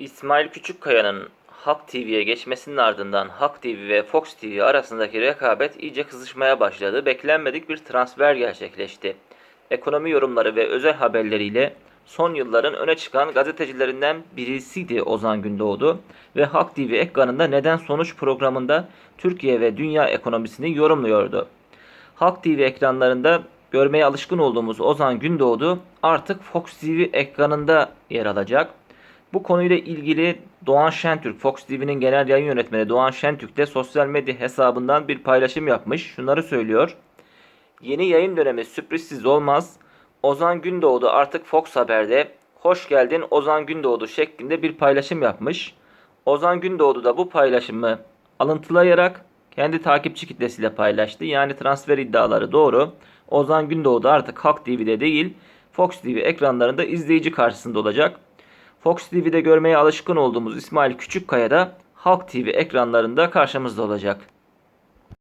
İsmail Küçükkaya'nın Halk TV'ye geçmesinin ardından Halk TV ve Fox TV arasındaki rekabet iyice kızışmaya başladı. Beklenmedik bir transfer gerçekleşti. Ekonomi yorumları ve özel haberleriyle son yılların öne çıkan gazetecilerinden birisiydi Ozan Gündoğdu ve Halk TV ekranında Neden Sonuç programında Türkiye ve dünya ekonomisini yorumluyordu. Halk TV ekranlarında görmeye alışkın olduğumuz Ozan Gündoğdu artık Fox TV ekranında yer alacak. Bu konuyla ilgili Doğan Şentürk, Fox TV'nin genel yayın yönetmeni Doğan Şentürk de sosyal medya hesabından bir paylaşım yapmış. Şunları söylüyor. Yeni yayın dönemi sürprizsiz olmaz. Ozan Gündoğdu artık Fox Haber'de hoş geldin Ozan Gündoğdu şeklinde bir paylaşım yapmış. Ozan Gündoğdu da bu paylaşımı alıntılayarak kendi takipçi kitlesiyle paylaştı. Yani transfer iddiaları doğru. Ozan Gündoğdu artık Halk TV'de değil Fox TV ekranlarında izleyici karşısında olacak. Fox TV'de görmeye alışkın olduğumuz İsmail Küçükkaya da Halk TV ekranlarında karşımızda olacak.